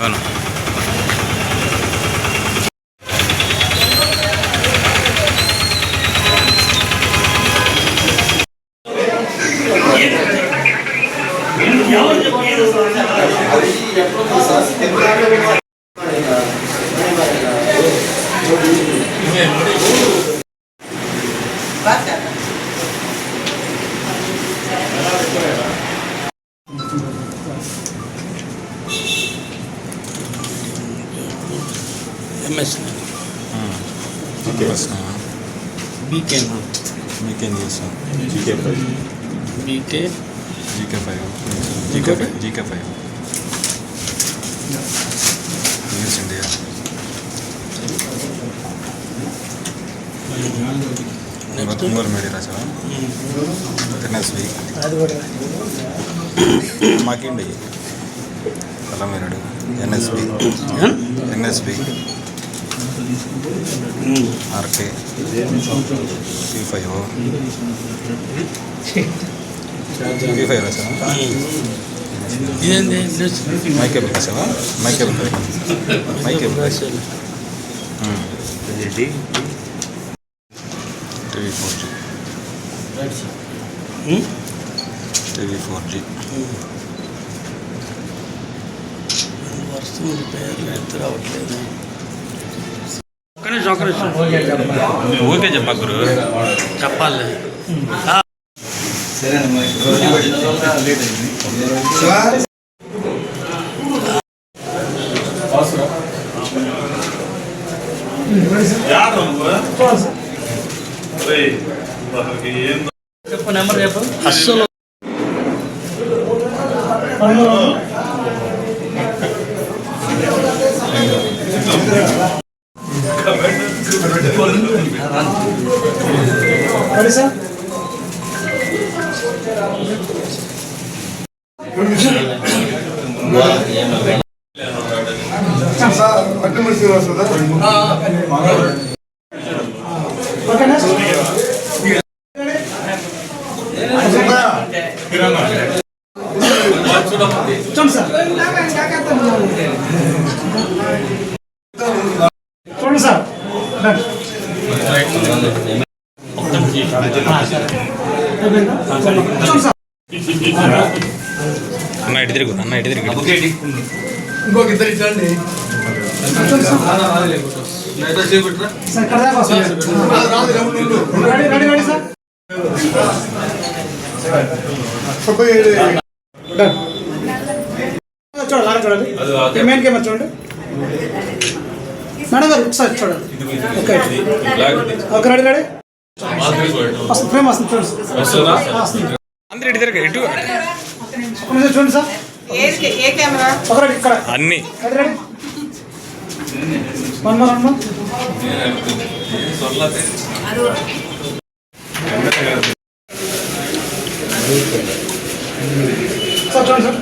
Bueno. MS BK మీకేం చేస్తాం. BK. GK five. GK GK GK five. English India. Ongole media రాసావా NSV అది కూడా. మాకేండి కలమేరడు NSP. NSP. RK. P five P five రాసావా మైకేబుల్ రాసావా మైకేబుల్ మైకేబుల్ TV four G. TV four G. వస్తుంది పేర్లు ఎంత రావట్లేదు. ఒక్క నిమిషం ఒక్క నిమిషం ఊరికే చెప్పా గురు. చెప్పాలి. చెప్పు నెంబర్ చెప్పు. అస్సలు 그래서? 자, 어떤 말씀 하셨다? 아, 아니, 망하고. అన్న ఇటు తిరుగు అన్న ఇటు తిరుగు ఇంకొక ఇద్దరు ఇట్లండి. చూడండి లాగా చూడండి. మెయిన్ కెమెరా చూడండి. మేడం గారు ఒకసారి చూడండి. ఓకే. Okay ready ready. వస్తుంది ఫ్రేమ్ వస్తుంది చూడండి. వస్తుంది. అందరు ఇటు తిరుగు ఇటు. చూడండి సార్. ఏ ఏ కెమెరా? ఒక రెడీ ఇక్కడ. అన్ని. సార్ చూడండి sir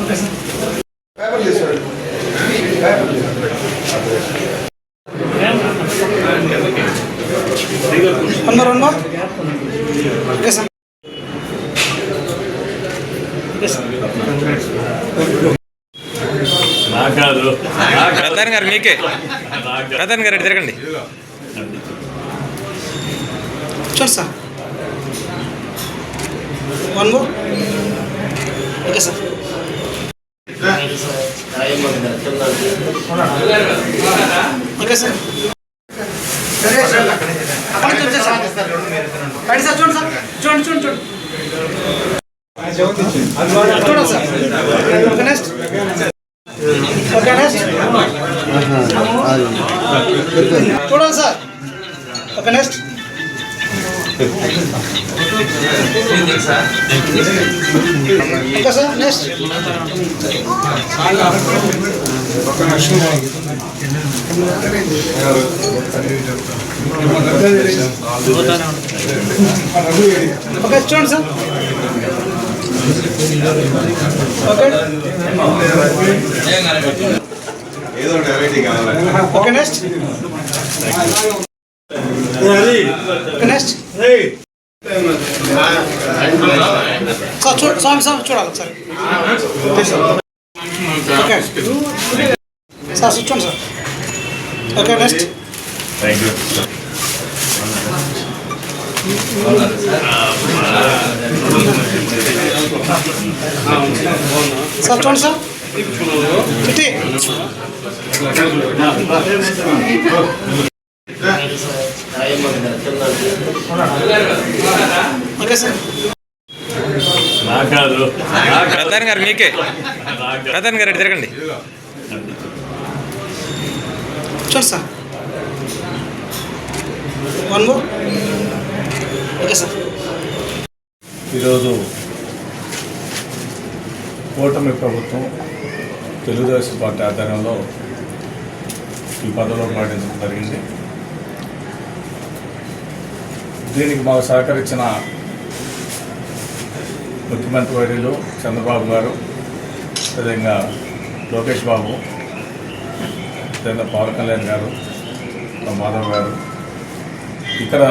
okay sir one more one more okay sir okay sir Pradhan garu మీకే. ప్రధాన్ గారు ఇటు తిరగండి. చూడండి sir. One more okay sir okay sir అక్కడ నుంచి వచ్చేసి సార్ రైట్ సార్ చూడండి సార్ చూడండి చూడండి చూడండి చూడండి సార్ నెక్స్ట్ చూడండి sir okay next okay sir next okay చూడండి సార్ ఓకే ఏదో ఒకటి వెరైటీ కావాలి okay next. Okay next. Sir చూడ స్వామి స్వామి చూడాలి సార్ ఓకే. సార్ చూడండి సార్. Okay next. సార్ చూడండి సార్. చిట్టి ఓకే సార్. ప్రధాన్ గారు మీకే. ప్రధాన్ గారు తిరగండి. Sir. One more okay sir. ఈరోజు కూటమి ప్రభుత్వం తెలుగుదేశం పార్టీ ఆధ్వర్యంలో ఈ పదవిలో పాటించడం జరిగింది. దీనికి మాకు సహకరించిన ముఖ్యమంత్రి వర్యులు చంద్రబాబు గారు అదేవిధంగా లోకేష్ బాబు అదేవిధంగా పవన్ కళ్యాణ్ గారు మా మాధవ్ గారు ఇక్కడ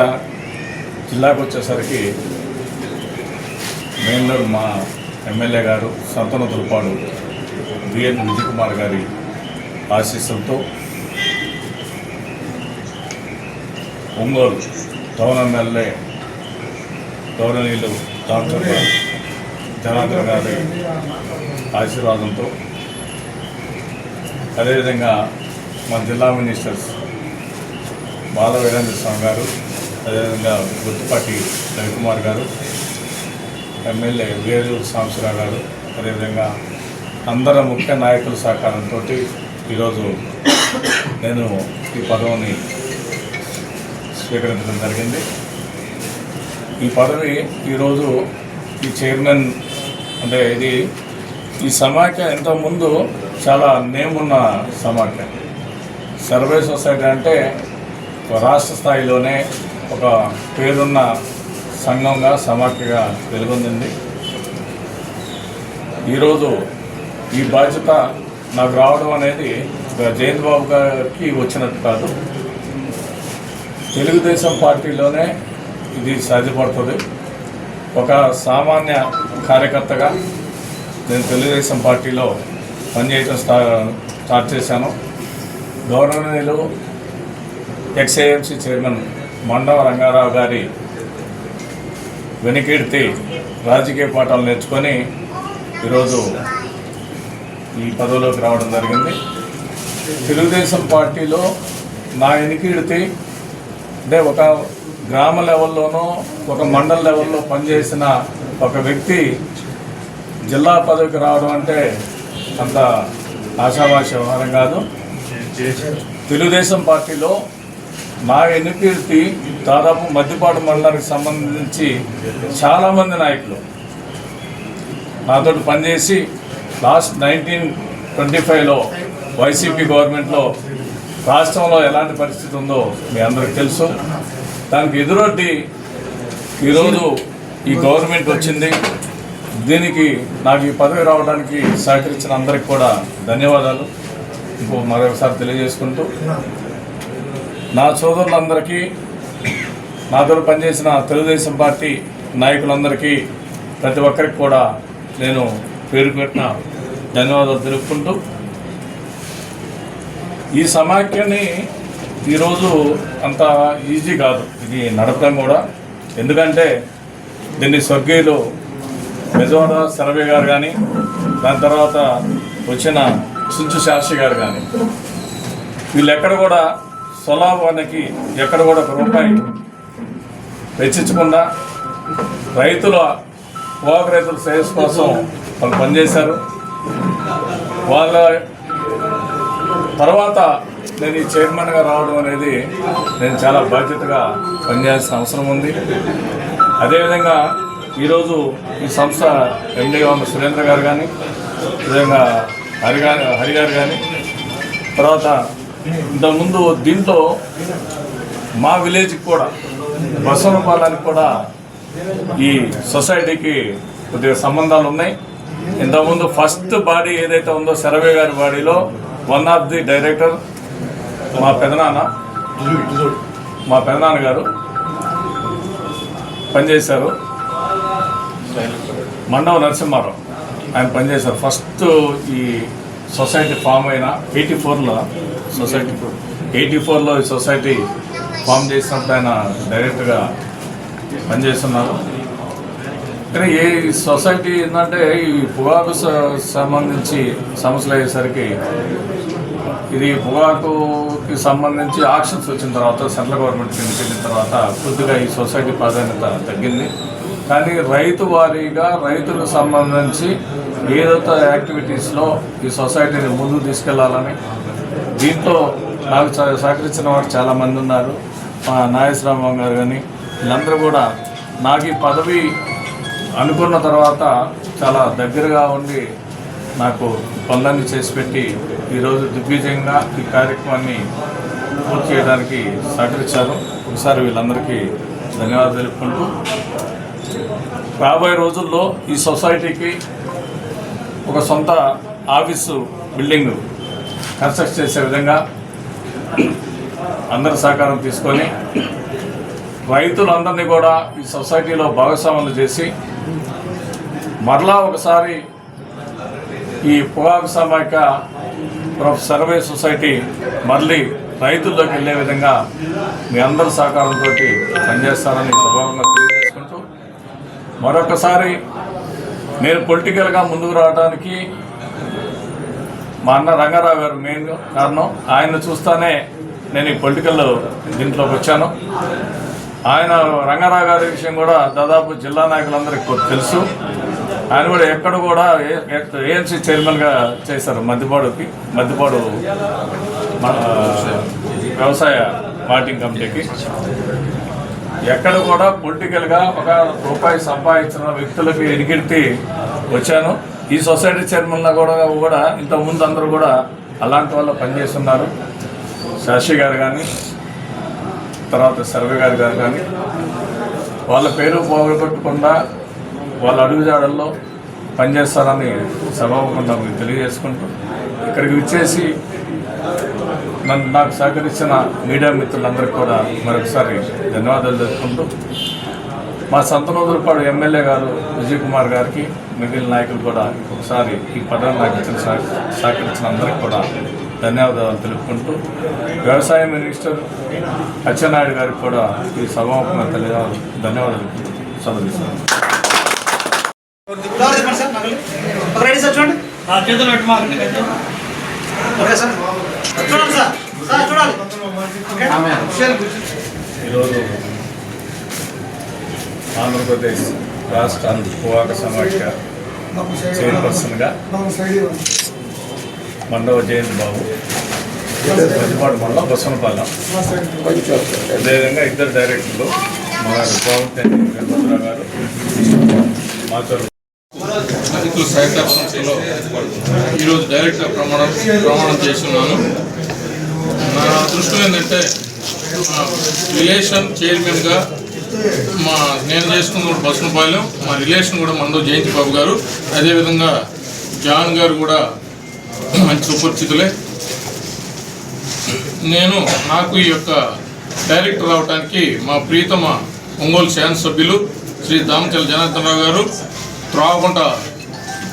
జిల్లాకు వచ్చేసరికి మెయిన్లో మా ఎమ్మెల్యే గారు సంతన తులపాడు బిఎన్ విజయ్ కుమార్ గారి ఆశీస్సులతో ఒంగోలు టౌన్ ఎమ్మెల్యే గౌరవనీయులు డాక్టర్ జనార్దన్ గారి ఆశీర్వాదంతో అదేవిధంగా మా జిల్లా మినిస్టర్స్ బాల వీరేంద్ర స్వామి గారు అదేవిధంగా గుర్తుపాటి రవికుమార్ గారు ఎమ్మెల్యే వేలూరు సాంబశివరావు గారు అదేవిధంగా అందరి ముఖ్య నాయకుల సహకారంతో ఈరోజు నేను ఈ పదవిని స్వీకరించడం జరిగింది. ఈ పదవి ఈరోజు ఈ చైర్మన్ అంటే ఇది ఈ సమాఖ్య ఇంతకుముందు చాలా నేమ్ ఉన్న సమాఖ్య. సర్వే సొసైటీ అంటే రాష్ట్ర స్థాయిలోనే ఒక పేరున్న సంఘంగా సమాఖ్యగా వెలుగొందింది. ఈరోజు ఈ బాధ్యత నాకు రావడం అనేది ఒక జయంత్ బాబు గారికి వచ్చినట్టు కాదు. తెలుగుదేశం పార్టీలోనే ఇది సాధ్యపడుతుంది. ఒక సామాన్య కార్యకర్తగా నేను తెలుగుదేశం పార్టీలో పనిచేయడం స్టా స్టార్ట్ చేశాను. గౌరవనీయులు ఎక్స్ఏఎంసీ చైర్మన్ మండవ రంగారావు గారి వెనుకీర్తి రాజకీయ పాఠాలు నేర్చుకొని ఈరోజు ఈ పదవిలోకి రావడం జరిగింది. తెలుగుదేశం పార్టీలో నా వెనుకీర్తి అంటే ఒక గ్రామ లెవెల్లోనో ఒక మండల లెవెల్లో పనిచేసిన ఒక వ్యక్తి జిల్లా పదవికి రావడం అంటే అంత ఆశావాస వ్యవహారం కాదు. తెలుగుదేశం పార్టీలో మా ఎన్నికీర్తి దాదాపు మద్దిపాడు మండలానికి సంబంధించి చాలామంది నాయకులు నాతో పనిచేసి లాస్ట్ నైన్టీన్ ట్వంటీ ఫైవ్లో వైసీపీ గవర్నమెంట్లో రాష్ట్రంలో ఎలాంటి పరిస్థితి ఉందో మీ అందరికి తెలుసు. దానికి ఎదురొడ్డి ఈరోజు ఈ గవర్నమెంట్ వచ్చింది. దీనికి నాకు ఈ పదవి రావడానికి సహకరించిన అందరికి కూడా ధన్యవాదాలు. ఇంకో మరొకసారి తెలియజేసుకుంటూ నా సోదరులందరికీ నాతో పనిచేసిన తెలుగుదేశం పార్టీ నాయకులందరికీ ప్రతి ఒక్కరికి కూడా నేను పేరు పెట్టిన ధన్యవాదాలు తెలుపుకుంటూ ఈ సమాఖ్యని ఈరోజు అంత ఈజీ కాదు. ఇది నడపడం కూడా. ఎందుకంటే దీన్ని స్వర్గీయులు బెజవాడ సర్వే గారు కానీ దాని తర్వాత వచ్చిన సుంచు శాస్త్రి గారు కానీ వీళ్ళెక్కడ కూడా స్వలాభానికి ఎక్కడ కూడా ఒక రూపాయి వెచ్చించకుండా రైతుల పోక రైతుల శ్రేయస్ కోసం వాళ్ళు పనిచేశారు. వాళ్ళ తర్వాత నేను ఈ చైర్మన్గా రావడం అనేది నేను చాలా బాధ్యతగా పనిచేయాల్సిన అవసరం ఉంది. అదేవిధంగా ఈరోజు ఈ సంస్థ ఎండీగా ఉన్న సురేంద్ర గారు కానీ విధంగా హరి గారు హరి గారు కానీ తర్వాత ఇంతకుముందు దీంట్లో మా విలేజ్కి కూడా బసవనపాలానికి కూడా ఈ సొసైటీకి కొద్దిగా సంబంధాలు ఉన్నాయి. ఇంతకుముందు ఫస్ట్ బాడీ ఏదైతే ఉందో సర్వే గారి బాడీలో వన్ ఆఫ్ ది డైరెక్టర్ మా పెదనాన్న మా పెదనాన్న గారు పనిచేశారు. మండవ నరసింహారావు ఆయన పనిచేశారు. ఫస్ట్ ఈ సొసైటీ ఫామ్ అయిన ఎయిటీ ఫోర్లో సొసైటీ ఎయిటీ ఫోర్లో ఈ సొసైటీ ఫామ్ చేసినప్పుడు ఆయన డైరెక్ట్గా పనిచేస్తున్నారు. కానీ ఏ సొసైటీ ఏంటంటే ఈ పొగాకు సంబంధించి సమస్యలు అయ్యేసరికి ఇది పొగాకుకి సంబంధించి ఆక్షన్స్ వచ్చిన తర్వాత సెంట్రల్ గవర్నమెంట్ కిందకి వెళ్ళిన తర్వాత కొద్దిగా ఈ సొసైటీ ప్రాధాన్యత తగ్గింది. కానీ రైతు వారీగా రైతులకు సంబంధించి ఏదైతే యాక్టివిటీస్లో ఈ సొసైటీని ముందుకు తీసుకెళ్ళాలని దీంట్లో నాకు సహకరించిన వారు చాలామంది ఉన్నారు. మా నాగేశ్వరరావు గారు కానీ వీళ్ళందరూ కూడా నాకు ఈ పదవి అనుకున్న తర్వాత చాలా దగ్గరగా ఉండి నాకు పనులన్నీ చేసి పెట్టి ఈరోజు దిగ్విజయంగా ఈ కార్యక్రమాన్ని పూర్తి చేయడానికి సహకరించారు. ఒకసారి వీళ్ళందరికీ ధన్యవాదాలు తెలుపుకుంటూ రాబోయే రోజుల్లో ఈ సొసైటీకి ఒక సొంత ఆఫీసు బిల్డింగ్ కన్స్ట్రక్ట్ చేసే విధంగా అందరి సహకారం తీసుకొని రైతులందరినీ కూడా ఈ సొసైటీలో భాగస్వాములు చేసి మరలా ఒకసారి ఈ పొగాకు సమాఖ్య సర్వే సొసైటీ మళ్ళీ రైతుల్లోకి వెళ్ళే విధంగా మీ అందరి సహకారంతో పనిచేస్తారని సభావంగా తెలియజేసుకుంటూ మరొకసారి నేను పొలిటికల్గా ముందుకు రావడానికి మా అన్న రంగారావు గారు మెయిన్ కారణం. ఆయన చూస్తానే నేను ఈ పొలిటికల్ దీంట్లోకి వచ్చాను. ఆయన రంగారావు గారి విషయం కూడా దాదాపు జిల్లా నాయకులందరికీ తెలుసు. ఆయన కూడా ఎక్కడ కూడా ఏఎన్సీ చైర్మన్గా చేశారు మద్దిపాడుకి మద్దిపాడు వ్యవసాయ మార్టింగ్ కమిటీకి. ఎక్కడ కూడా పొలిటికల్గా ఒక రూపాయి సంపాదించిన వ్యక్తులకు ఎరిగిడితే వచ్చాను. ఈ సొసైటీ చైర్మన్లో కూడా కూడా ఇంతకుముందు అందరూ కూడా అలాంటి వాళ్ళు పనిచేస్తున్నారు. శాషి గారు కానీ తర్వాత సర్వే గారు గారు కానీ వాళ్ళ పేరు పోగొట్టకుండా వాళ్ళ అడుగుజాడల్లో పనిచేస్తారని సభాముఖంగా మీకు తెలియజేసుకుంటూ ఇక్కడికి వచ్చేసి నన్ను నాకు సహకరించిన మీడియా మిత్రులందరికీ కూడా మరొకసారి ధన్యవాదాలు తెలుపుకుంటూ మా సంతనోదులపాడు ఎమ్మెల్యే గారు విజయ్ కుమార్ గారికి మిగిలిన నాయకులు కూడా ఒకసారి ఈ పదవి నాకు ఇచ్చిన సహ- సహకరించిన అందరికీ కూడా ధన్యవాదాలు తెలుపుకుంటూ వ్యవసాయ మినిస్టర్ అచ్చెన్నాయుడు గారికి కూడా ఈ సభాముఖంగా తెలియజేయాలి ధన్యవాదాలు చదివిస్తాను చూడండి చేతులు పెట్టు మాకండి చూడండి. సార్ సార్ చూడాలి ఓకే షేర్ ఈరోజు ఆంధ్రప్రదేశ్ రాష్ట్ర పోవాక సమాఖ్య చైర్పర్సన్గా మండవ జయంత్ బాబు. మధ్యపాడు మండలం బసవనపాలెం. అదేవిధంగా ఇద్దరు డైరెక్టర్లు మన గోవర్ధన్ గారు మాచూరు సహకార సంస్థలో ఈరోజు డైరెక్ట్గా ప్రమాణం ప్రమాణం చేస్తున్నాను. నా దృష్టిలో ఏంటంటే రిలేషన్ చైర్మన్గా మా నేను చేసుకున్న బసునపాలెం మా రిలేషన్ కూడా మందు జయంతి బాబు గారు. అదేవిధంగా జాన్ గారు కూడా మంచి సుపరిచితులే. నేను నాకు ఈ యొక్క డైరెక్టర్ అవడానికి మా ప్రీతమ ఒంగోలు శాసన సభ్యులు శ్రీ దామచల జనార్దన్ రావు గారు త్రావకుంట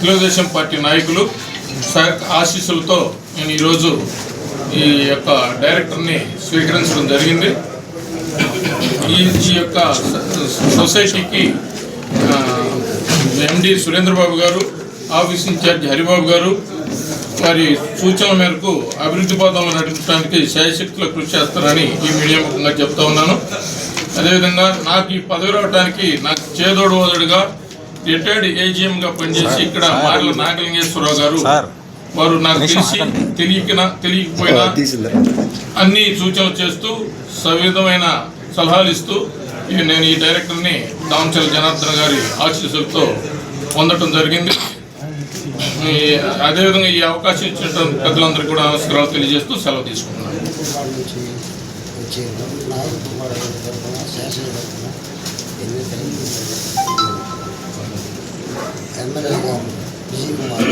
తెలుగుదేశం పార్టీ నాయకులు ఆశీస్సులతో నేను ఈరోజు ఈ యొక్క డైరెక్టర్ని స్వీకరించడం జరిగింది. ఈ ఈ యొక్క సొసైటీకి ఎండి సురేంద్రబాబు గారు ఆఫీస్ ఇన్ఛార్జ్ హరిబాబు గారు వారి సూచనల మేరకు అభివృద్ధి పథంలో నడిపించడానికి శాయశక్తుల కృషి చేస్తారని ఈ మీడియా ముఖంగా చెప్తా ఉన్నాను. అదేవిధంగా నాకు ఈ పదవి రావడానికి నాకు చేదోడు ఓదడుగా రిటైర్డ్ ఏజీఎంగా పనిచేసి ఇక్కడ మార్ల నాగలింగేశ్వరరావు గారు వారు నాకు తెలిసి తెలియకనా తెలియకపోయినా అన్ని సూచనలు చేస్తూ సవిధమైన సలహాలు ఇస్తూ నేను ఈ డైరెక్టర్ని దామచల జనార్దన్ గారి ఆశీస్సులతో పొందటం జరిగింది. ఈ అదేవిధంగా ఈ అవకాశం ఇచ్చినటువంటి పెద్దలందరికీ కూడా నమస్కారాలు తెలియజేస్తూ సెలవు ఎమ్మెల్యే గారు విజయ్ కుమార్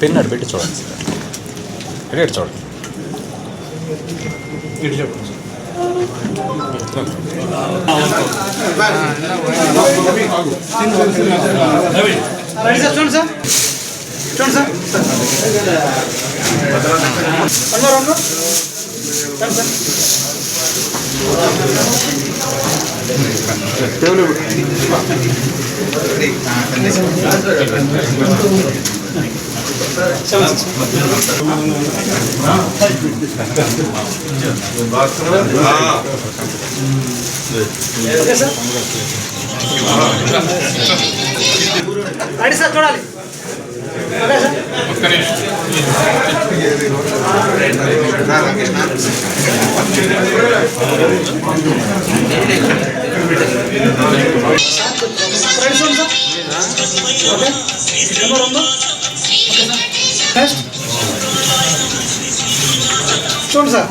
పెన్ అటు పెట్టి చూడండి సార్. రేట్ చూడండి. ఇటు చూడండి సార్ చూడండి sir one sir okay sir చూడాలి. చూడండి సార్. ఓకే. నెంబర్ ఉందా? చూడండి సార్.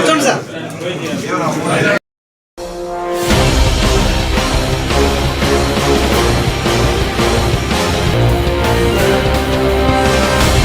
చూడండి సార్.